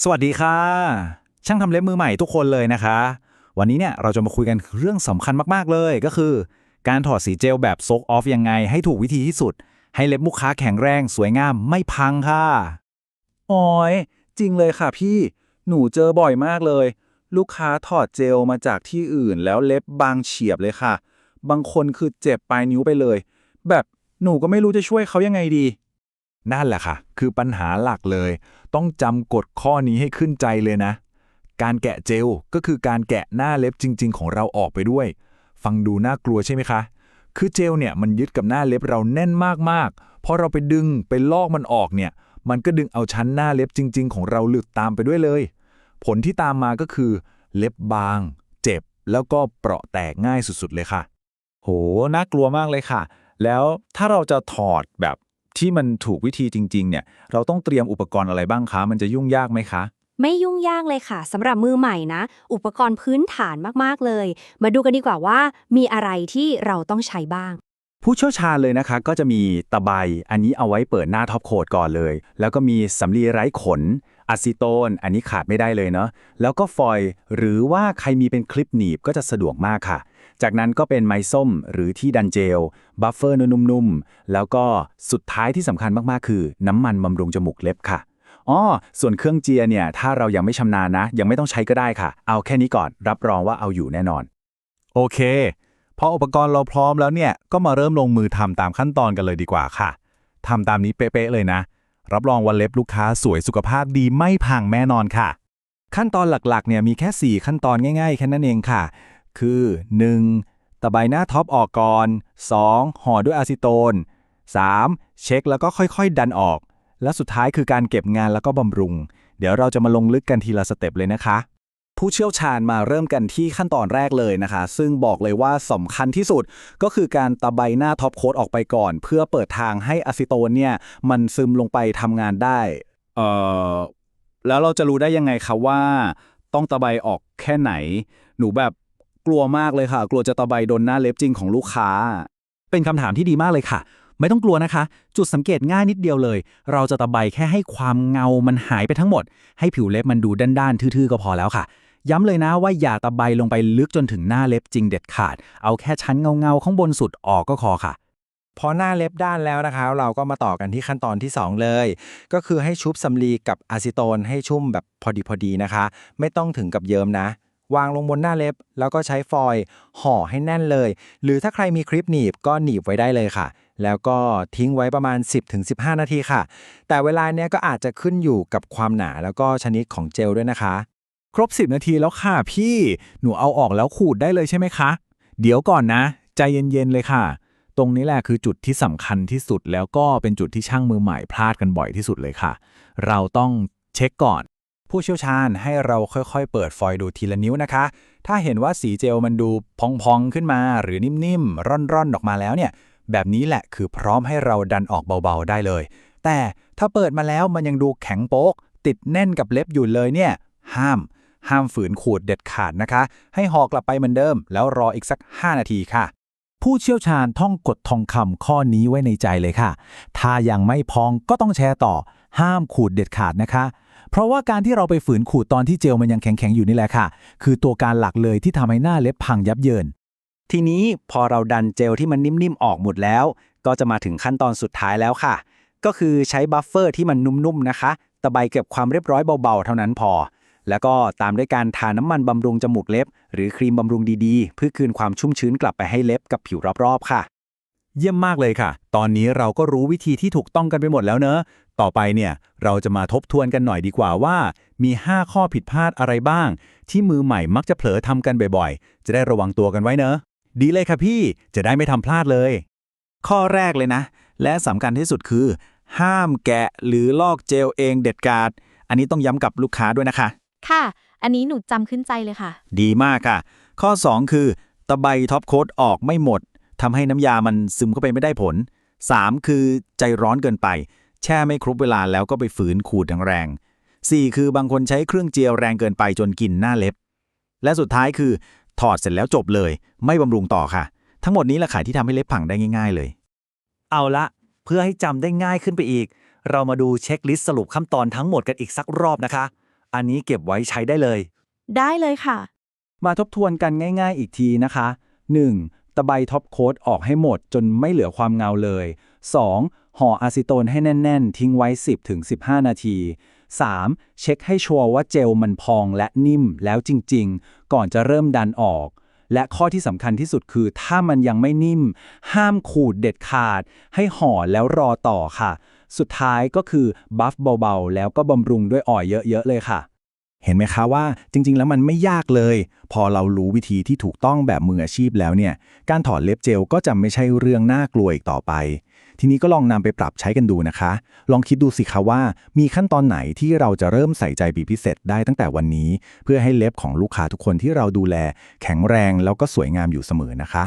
สวัสดีค่ะ ช่างทำเล็บมือใหม่ทุกคนเลยนะคะ วันนี้เนี่ยเราจะมาคุยกันเรื่องสำคัญมากๆเลยก็คือ การถอดสีเจลแบบโซกออฟยังไงให้ถูกวิธีที่สุด ให้เล็บลูกค้าแข็งแรงสวยงามไม่พังค่ะอ๋อยจริงเลยค่ะพี่หนูเจอบ่อยมากเลย ลูกค้าถอดเจลมาจากที่อื่นแล้วเล็บบางเฉียบเลยค่ะ บางคนคือเจ็บปลายนิ้วไปเลย แบบหนูก็ไม่รู้จะช่วยเขายังไงดี นั่นแหละค่ะ คือปัญหาหลักเลย ต้องจำกฎข้อนี้ให้ขึ้นใจเลยนะ การแกะเจลก็คือการแกะหน้าเล็บจริง ๆ ของเราออกไปด้วย ฟังดูน่ากลัวใช่ไหมคะ คือเจลเนี่ยมันยึดกับหน้าเล็บเราแน่นมากๆพอเราไปดึงไปลอกมันออกเนี่ย มันก็ดึงเอาชั้นหน้าเล็บจริง ๆ ของเราหลุดตามไปด้วยเลย ผลที่ตามมาก็คือ เล็บบาง เจ็บ แล้วก็เปราะแตกง่ายสุดๆเลยค่ะ โห น่ากลัวมากเลยค่ะ แล้วถ้าเราจะถอดแบบ ที่มันถูกวิธีจริง ๆ เนี่ย เราต้องเตรียมอุปกรณ์อะไรบ้างคะ มันจะยุ่งยากไหมคะ ไม่ยุ่งยากเลยค่ะสำหรับมือใหม่นะ อุปกรณ์พื้นฐานมาก ๆ เลย มาดูกันดีกว่าว่า มีอะไรที่เราต้องใช้บ้าง ผู้เชี่ยวชาญเลยนะคะ ก็จะมีตะไบอันนี้เอาไว้เปิดหน้าท็อปโคดก่อนเลย แล้วก็มีสำลีไร้ขนอะซิโตน อันนี้ขาดไม่ได้เลยเนาะแล้วก็ฟอยล์หรือว่าใครมีเป็นคลิปหนีบก็จะสะดวกมากค่ะ จากนั้นก็เป็นไม้ส้มหรือที่ดันเจล บัฟเฟอร์นุ่มๆ แล้วก็สุดท้ายที่สำคัญมากๆ คือน้ำมันบำรุงจมูกเล็บค่ะอ๋อส่วนเครื่องเจียเนี่ย ถ้าเรายังไม่ชำนาญนะ ยังไม่ต้องใช้ก็ได้ค่ะ เอาแค่นี้ก่อน รับรองว่าเอาอยู่แน่นอน โอเค พออุปกรณ์เราพร้อมแล้วเนี่ย ก็มาเริ่มลงมือทำตามขั้นตอนกันเลยดีกว่าค่ะทำตามนี้เป๊ะๆเลยนะ รับรองว่าเล็บลูกค้าสวยสุขภาพดีไม่พังแน่นอนค่ะ ขั้นตอนหลักๆเนี่ยมีแค่ 4 ขั้นตอนง่ายๆแค่นั้นเองค่ะ คือ 1. ตะไบหน้าท็อปออกก่อน 2. ห่อด้วยอะซิโตน 3. เช็คแล้วก็ค่อยๆ ดันออก และสุดท้ายคือการเก็บงานแล้วก็บำรุง เดี๋ยวเราจะมาลงลึกกันทีละสเต็ปเลยนะคะ ผู้เชี่ยวชาญมาเริ่มกันที่ขั้นตอนแรกเลยนะคะ ซึ่งบอกเลยว่าสำคัญที่สุดก็คือการตะไบหน้าท็อปโค้ดออกไปก่อน เพื่อเปิดทางให้อะซิโตนเนี่ยมันซึมลงไปทำงานได้เอ่อแล้วเราจะรู้ได้ยังไงคะว่า ต้องตะไบออกแค่ไหน หนูแบบ กลัวมากเลยค่ะ กลัวจะตะไบโดนหน้าเล็บจริงของลูกค้า เป็นคำถามที่ดีมากเลยค่ะ ไม่ต้องกลัวนะคะ จุดสังเกตง่ายนิดเดียวเลย เราจะตะไบแค่ให้ความเงามันหายไปทั้งหมด ให้ผิวเล็บมันดูด้านๆทื่อๆก็พอแล้วค่ะ ย้ำเลยนะว่าอย่าตะไบลงไปลึกจนถึงหน้าเล็บจริงเด็ดขาด เอาแค่ชั้นเงาๆข้างบนสุดออกก็พอค่ะพอหน้าเล็บด้านแล้วนะคะเราก็มาต่อกันที่ขั้นตอนที่ 2 เลย ก็คือให้ชุบสำลีกับอะซิโตนให้ชุ่มแบบพอดีพอดีนะคะ ไม่ต้องถึงกับเยิ้มนะ วางลงบนหน้าเล็บ แล้วก็ใช้ฟอยล์ห่อให้แน่นเลย หรือถ้าใครมีคลิปหนีบก็หนีบไว้ได้เลยค่ะ แล้วก็ทิ้งไว้ประมาณ 10-15 นาทีค่ะ แต่เวลาเนี้ยก็อาจจะขึ้นอยู่กับความหนาแล้วก็ชนิดของเจลด้วยนะคะ ครบ 10 นาทีแล้วค่ะพี่ หนูเอาออกแล้วขูดได้เลยใช่ไหมคะ เดี๋ยวก่อนนะ ใจเย็นๆเลยค่ะ ตรงนี้แหละคือจุดที่สำคัญที่สุดแล้วก็เป็นจุดที่ช่างมือใหม่พลาดกันบ่อยที่สุดเลยค่ะ เราต้องเช็คก่อน ผู้เชี่ยวชาญให้เราค่อยๆ เปิดฟอยล์ดูทีละนิ้วนะคะ ถ้าเห็นว่าสีเจลมันดูพองๆขึ้นมา หรือนิ่มๆ ร่อนๆ ออกมาแล้วเนี่ย แบบนี้แหละคือพร้อมให้เราดันออกเบาๆ ได้เลย แต่ถ้าเปิดมาแล้วมันยังดูแข็งโป๊ก ติดแน่นกับเล็บอยู่เลยเนี่ย ห้าม ห้ามฝืนขูดเด็ดขาดนะคะ ให้ห่อกลับไปเหมือนเดิม แล้วรออีกสัก 5 นาทีค่ะผู้เชี่ยวชาญท่องกฎทองคำข้อนี้ไว้ในใจเลยค่ะ ถ้ายังไม่พองก็ต้องแชร์ต่อ ห้ามขูดเด็ดขาดนะคะ เพราะว่าการที่เราไปฝืนขูดตอนที่เจลมันยังแข็งๆอยู่นี่แหละค่ะ คือตัวการหลักเลยที่ทำให้หน้าเล็บพังยับเยิน ทีนี้พอเราดันเจลที่มันนิ่มๆออกหมดแล้ว ก็จะมาถึงขั้นตอนสุดท้ายแล้วค่ะ ก็คือใช้บัฟเฟอร์ที่มันนุ่มๆนะคะ ตะไบเก็บความเรียบร้อยเบาๆ เท่านั้นพอ แล้วก็ตามด้วยการทาน้ำมันบำรุงจมูกเล็บ หรือครีมบำรุงดีๆ เพื่อคืนความชุ่มชื้นกลับไปให้เล็บกับผิวรอบๆค่ะเยี่ยมมากเลยค่ะ ตอนนี้เราก็รู้วิธีที่ถูกต้องกันไปหมดแล้วเนอะ ต่อไปเนี่ยเราจะมาทบทวนกันหน่อยดีกว่าว่า มี 5 ข้อผิดพลาดอะไรบ้าง ที่มือใหม่มักจะเผลอทำกันบ่อยๆ จะได้ระวังตัวกันไว้เนอะดีเลยค่ะพี่จะได้ไม่ทำพลาดเลย ข้อแรกเลยนะ และสำคัญที่สุดคือ ห้ามแกะหรือลอกเจลเองเด็ดขาด อันนี้ต้องย้ำกับลูกค้าด้วยนะคะ ค่ะ อันนี้หนูจำขึ้นใจเลยค่ะ ดีมากค่ะ ข้อ 2 คือ ตะไบท็อปโค้ดออกไม่หมดทำให้น้ำยามันซึมเข้าไปไม่ได้ผล 3 คือใจร้อนเกินไป แช่ไม่ครบเวลาแล้วก็ไปฝืนขูดแรงๆ4คือบางคนใช้เครื่องเจียวแรงเกินไปจนกินหน้าเล็บ และสุดท้ายคือ ถอดเสร็จแล้วจบเลย ไม่บำรุงต่อค่ะ ทั้งหมดนี้แหละค่ะที่ทำให้เล็บพังได้ง่าย ๆ เลย เอาละ เพื่อให้จำได้ง่ายขึ้นไปอีก เรามาดูเช็คลิสต์สรุปขั้นตอนทั้งหมดกันอีกสักรอบนะคะ อันนี้เก็บไว้ใช้ได้เลย ได้เลยค่ะ มาทบทวนกันง่าย ๆ อีกทีนะคะ 1. ตะไบท็อปโค้ดออกให้หมดจนไม่เหลือความเงาเลย 2. ห่ออะซิโตนให้แน่น ๆ ทิ้งไว้ 10-15 นาที 3. เช็คให้ชัวร์ว่าเจลมันพองและนิ่มแล้วจริง ๆ ก่อนจะเริ่มดันออก และข้อที่สำคัญที่สุดคือ ถ้ามันยังไม่นิ่ม ห้ามขูดเด็ดขาด ให้ห่อแล้วรอต่อค่ะ สุดท้ายก็คือบัฟเบาๆ แล้วก็บำรุงด้วยออยเยอะๆเลยค่ะ เห็นไหมคะว่าจริง ๆ แล้วมันไม่ยากเลย พอเรารู้วิธีที่ถูกต้องแบบมืออาชีพแล้วเนี่ย การถอดเล็บเจลก็จะไม่ใช่เรื่องน่ากลัวอีกต่อไป ทีนี้ก็ลองนำไปปรับใช้กันดูนะคะ ลองคิดดูสิคะว่า มีขั้นตอนไหนที่เราจะเริ่มใส่ใจบีพิเศษได้ตั้งแต่วันนี้ เพื่อให้เล็บของลูกค้าทุกคนที่เราดูแล แข็งแรงแล้วก็สวยงามอยู่เสมอนะคะ